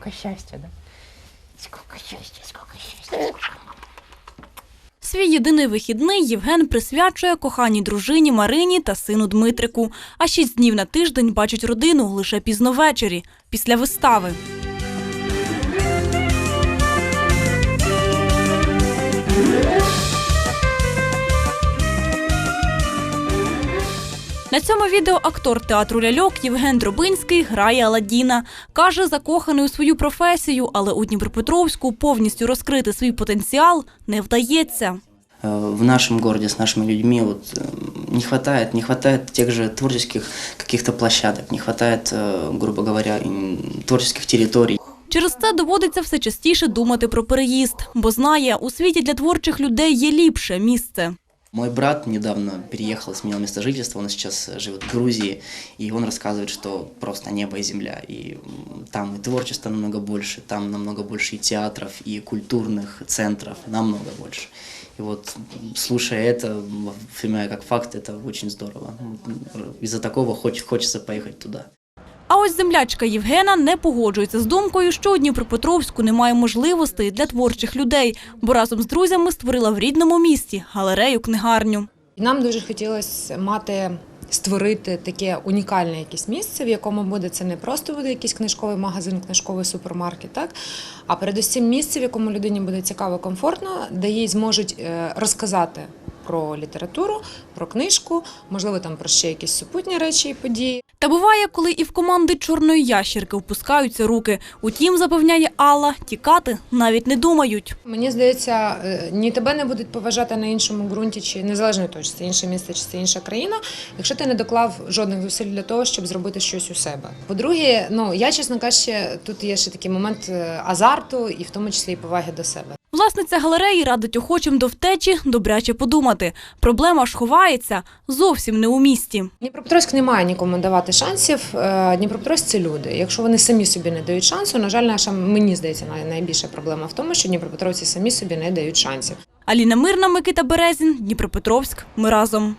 Сколько счастья, да? Сколько счастья, сколько счастья. сколько. Свій єдиний вихідний Євген присвячує коханій дружині Марині та сину Дмитрику. А шість днів на тиждень бачить родину лише пізно ввечері, після вистави. На цьому відео актор театру ляльок Євген Дробинський грає Аладдіна. Каже, закоханий у свою професію, але у Дніпропетровську повністю розкрити свій потенціал не вдається. Э, в нашем городе с нашими людьми вот э, не хватает, не хватает тех же творческих каких-то площадок, не хватает, э, грубо говоря, м, творческих территорий. Через це доводиться все частіше думати про переїзд, бо знає, у світі для творчих людей є ліпше місце. Мой брат недавно переехал, сменил место жительства, он сейчас живет в Грузии, и он рассказывает, что просто небо и земля, и там и творчества намного больше, там намного больше и театров, и культурных центров, намного больше. И вот, слушая это, воспринимая как факт, это очень здорово. Из-за такого хоч- хочется поехать туда. Ось землячка Євгена не погоджується з думкою, що у Дніпропетровську немає можливостей для творчих людей, бо разом з друзями створила в рідному місті галерею книгарню. Нам дуже хотілося мати. Створити таке унікальне якесь місце, в якому буде це не просто буде якийсь книжковий магазин, книжковий супермаркет, так а передусім місце, в якому людині буде цікаво, комфортно, де їй зможуть е, розказати про літературу, про книжку, можливо, там про ще якісь супутні речі і події. Та буває, коли і в команди чорної ящерки впускаються руки. Утім, запевняє Алла, тікати навіть не думають. Мені здається, е, ні тебе не будуть поважати на іншому ґрунті, чи незалежно від того, чи це інше місце, чи це інша країна, якщо ти не доклав жодних зусиль для того, щоб зробити щось у себе. По-друге, ну я чесно кажучи, тут є ще такий момент е, азарту, і в тому числі і поваги до себе. Власниця галереї радить охочим до втечі добряче подумати. Проблема ж ховається зовсім не у місті. Дніпропетровськ не має нікому давати шансів. Е, Дніпропетровськ – це люди. Якщо вони самі собі не дають шансу, на жаль, наша мені здається най- найбільша проблема в тому, що Дніпропетровці самі собі не дають шансів. Аліна Мирна, Микита Березін, Дніпропетровськ. Ми разом.